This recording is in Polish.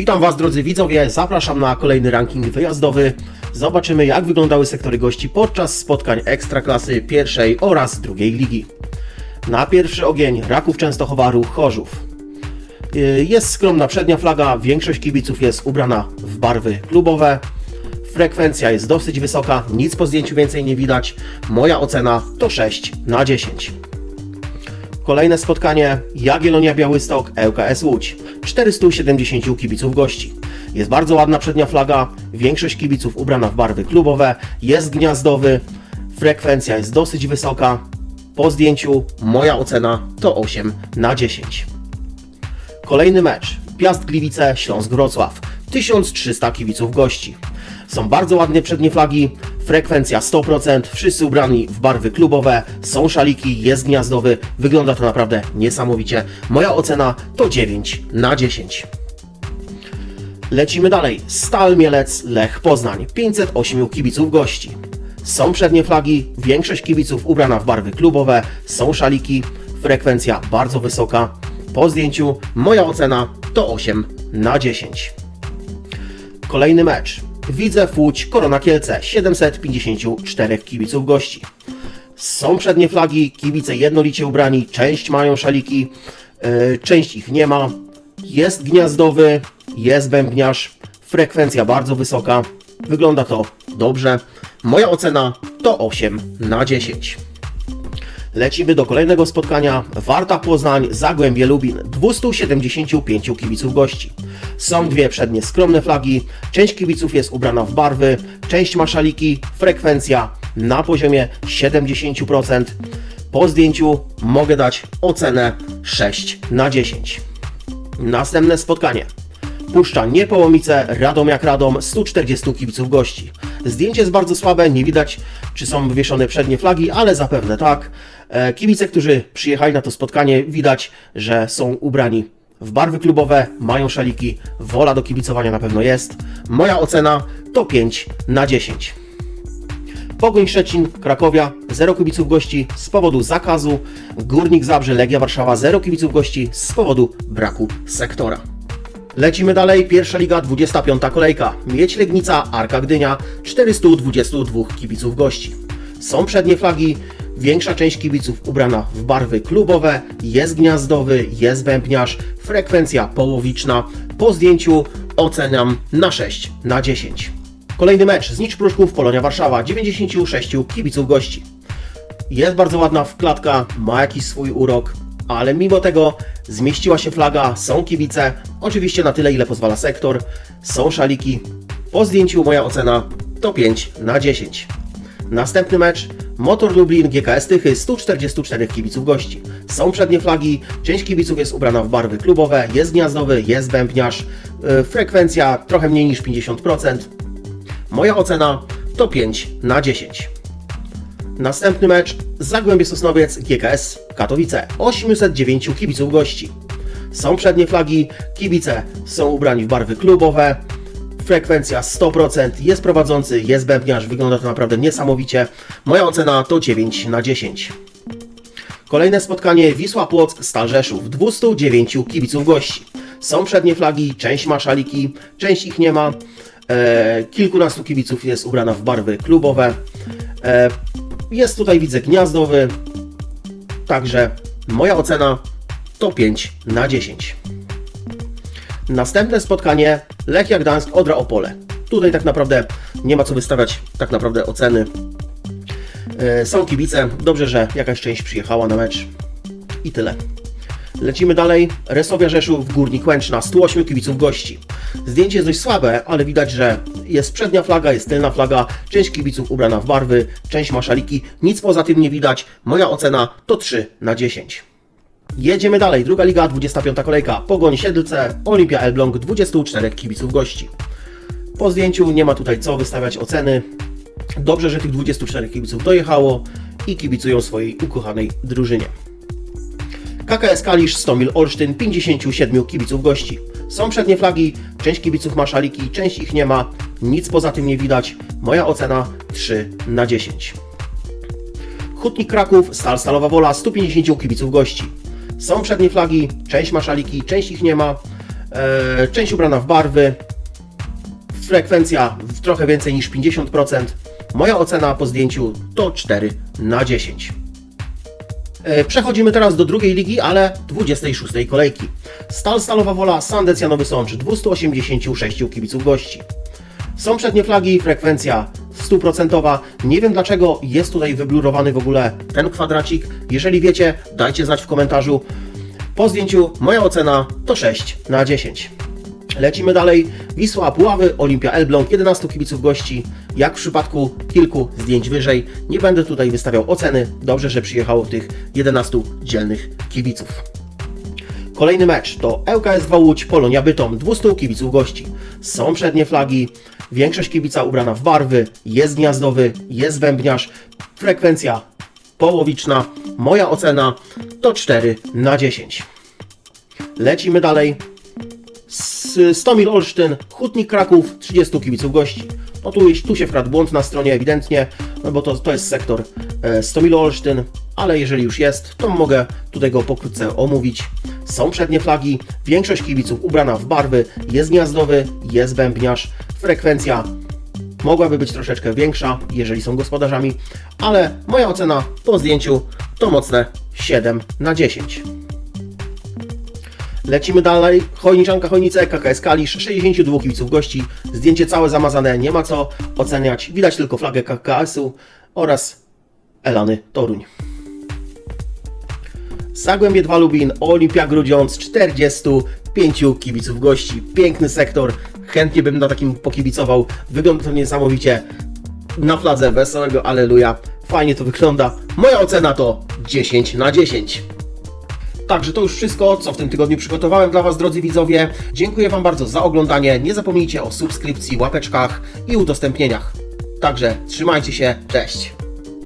Witam Was drodzy widzowie, zapraszam na kolejny ranking wyjazdowy. Zobaczymy jak wyglądały sektory gości podczas spotkań Ekstraklasy pierwszej oraz drugiej ligi. Na pierwszy ogień Raków Częstochowa Ruch Chorzów. Yy, Jest skromna przednia flaga, większość kibiców jest ubrana w barwy klubowe. Frekwencja jest dosyć wysoka, nic po zdjęciu więcej nie widać. Moja ocena to 6 na 10. Kolejne spotkanie Jagiellonia Białystok, ŁKS Łódź. 470 kibiców gości. Jest bardzo ładna przednia flaga, większość kibiców ubrana w barwy klubowe, jest gniazdowy, frekwencja jest dosyć wysoka. Po zdjęciu moja ocena to 8 na 10. Kolejny mecz. Piast Gliwice, Śląsk Wrocław. 1300 kibiców gości. Są bardzo ładne przednie flagi, frekwencja 100%, wszyscy ubrani w barwy klubowe, są szaliki, jest gniazdowy, wygląda to naprawdę niesamowicie. Moja ocena to 9 na 10. Lecimy dalej. Stal Mielec, Lech Poznań. 508 kibiców gości. Są przednie flagi, większość kibiców ubrana w barwy klubowe, są szaliki, frekwencja bardzo wysoka. Po zdjęciu moja ocena to 8 na 10. Kolejny mecz. Widzę Łódź, Korona Kielce, 754 kibiców gości. Są przednie flagi, kibice jednolicie ubrani, część mają szaliki, yy, część ich nie ma. Jest gniazdowy, jest bębniarz, frekwencja bardzo wysoka, wygląda to dobrze. Moja ocena to 8 na 10. Lecimy do kolejnego spotkania. Warta Poznań, Zagłębie Lubin. 275 kibiców gości. Są dwie przednie skromne flagi. Część kibiców jest ubrana w barwy, część ma szaliki. Frekwencja na poziomie 70%. Po zdjęciu mogę dać ocenę 6 na 10. Następne spotkanie. Puszcza Niepołomice, Radom jak Radom, 140 kibiców gości. Zdjęcie jest bardzo słabe, nie widać czy są wywieszone przednie flagi, ale zapewne tak. E, Kibice, którzy przyjechali na to spotkanie, widać, że są ubrani w barwy klubowe, mają szaliki, wola do kibicowania na pewno jest. Moja ocena to 5 na 10. Pogoń Szczecin, Krakowia, 0 kibiców gości z powodu zakazu. Górnik Zabrze, Legia Warszawa, 0 kibiców gości z powodu braku sektora. Lecimy dalej, pierwsza liga, 25 kolejka. Miedź Legnica, Arka Gdynia, 422 kibiców gości. Są przednie flagi, większa część kibiców ubrana w barwy klubowe, jest gniazdowy, jest bębniarz, frekwencja połowiczna. Po zdjęciu oceniam na 6 na 10. Kolejny mecz, Znicz Pruszków, Polonia Warszawa, 96 kibiców gości. Jest bardzo ładna w klatka, ma jakiś swój urok, ale mimo tego zmieściła się flaga, są kibice, oczywiście na tyle ile pozwala sektor, są szaliki. Po zdjęciu moja ocena to 5 na 10. Następny mecz Motor Lublin GKS Tychy 144 kibiców gości. Są przednie flagi, część kibiców jest ubrana w barwy klubowe, jest gniazdowy, jest bębniarz, yy, frekwencja trochę mniej niż 50%. Moja ocena to 5 na 10. Następny mecz Zagłębie Sosnowiec GKS Katowice 809 kibiców gości. Są przednie flagi, kibice są ubrani w barwy klubowe, frekwencja 100%, jest prowadzący, jest bębniarz, wygląda to naprawdę niesamowicie. Moja ocena to 9 na 10. Kolejne spotkanie Wisła Płock Stal Rzeszów 209 kibiców gości. Są przednie flagi, część ma szaliki, część ich nie ma. E, kilkunastu kibiców jest ubrana w barwy klubowe. E, jest tutaj widzę gniazdowy. Także moja ocena to 5 na 10. Następne spotkanie Lechia Gdańsk Odra Opole. Tutaj tak naprawdę nie ma co wystawiać tak naprawdę oceny. E, Są kibice, dobrze, że jakaś część przyjechała na mecz i tyle. Lecimy dalej. Resowia Rzeszów, Górnik Łęczna, 108 kibiców gości. Zdjęcie jest dość słabe, ale widać, że jest przednia flaga, jest tylna flaga, część kibiców ubrana w barwy, część ma szaliki, nic poza tym nie widać. Moja ocena to 3 na 10. Jedziemy dalej. Druga liga, 25 kolejka. Pogoń Siedlce, Olimpia Elbląg, 24 kibiców gości. Po zdjęciu nie ma tutaj co wystawiać oceny. Dobrze, że tych 24 kibiców dojechało i kibicują swojej ukochanej drużynie. KKS Kalisz, Stomil Olsztyn, 57 kibiców gości. Są przednie flagi, część kibiców ma szaliki, część ich nie ma, nic poza tym nie widać. Moja ocena 3 na 10. Hutnik Kraków, Stal Stalowa Wola, 150 kibiców gości. Są przednie flagi, część ma szaliki, część ich nie ma. e, część ubrana w barwy, frekwencja w trochę więcej niż 50%. Moja ocena po zdjęciu to 4 na 10. E, Przechodzimy teraz do drugiej ligi, ale 26 kolejki. Stal Stalowa Wola, Sandec Janowy Sącz, 286 kibiców gości. Są przednie flagi, frekwencja stuprocentowa. Nie wiem dlaczego jest tutaj wyblurowany w ogóle ten kwadracik. Jeżeli wiecie, dajcie znać w komentarzu. Po zdjęciu moja ocena to 6 na 10. Lecimy dalej. Wisła Puławy, Olimpia Elbląg, 11 kibiców gości. Jak w przypadku kilku zdjęć wyżej, nie będę tutaj wystawiał oceny. Dobrze, że przyjechało tych 11 dzielnych kibiców. Kolejny mecz to ŁKS 2 Łódź, Polonia Bytom, 200 kibiców gości. Są przednie flagi, większość kibica ubrana w barwy, jest gniazdowy, jest bębniarz, frekwencja połowiczna. Moja ocena to 4 na 10. Lecimy dalej. S- Stomil Olsztyn, Hutnik Kraków, 30 kibiców gości. No tu, tu się wkradł błąd na stronie ewidentnie, no bo to, to jest sektor e, Stomil Olsztyn, ale jeżeli już jest, to mogę tutaj go pokrótce omówić. Są przednie flagi, większość kibiców ubrana w barwy, jest gniazdowy, jest bębniarz, frekwencja mogłaby być troszeczkę większa, jeżeli są gospodarzami, ale moja ocena po zdjęciu to mocne 7 na 10. Lecimy dalej. Chojniczanka Chojnice, KKS Kalisz, 62 kibiców gości. Zdjęcie całe zamazane, nie ma co oceniać. Widać tylko flagę KKS-u oraz Elany Toruń. Zagłębie 2 Lubin, Olimpia Grudziądz, 45 kibiców gości. Piękny sektor, chętnie bym na takim pokibicował. Wygląda to niesamowicie. Na fladze wesołego Aleluja. Fajnie to wygląda. Moja ocena to 10 na 10. Także to już wszystko, co w tym tygodniu przygotowałem dla Was, drodzy widzowie. Dziękuję Wam bardzo za oglądanie. Nie zapomnijcie o subskrypcji, łapeczkach i udostępnieniach. Także trzymajcie się, cześć!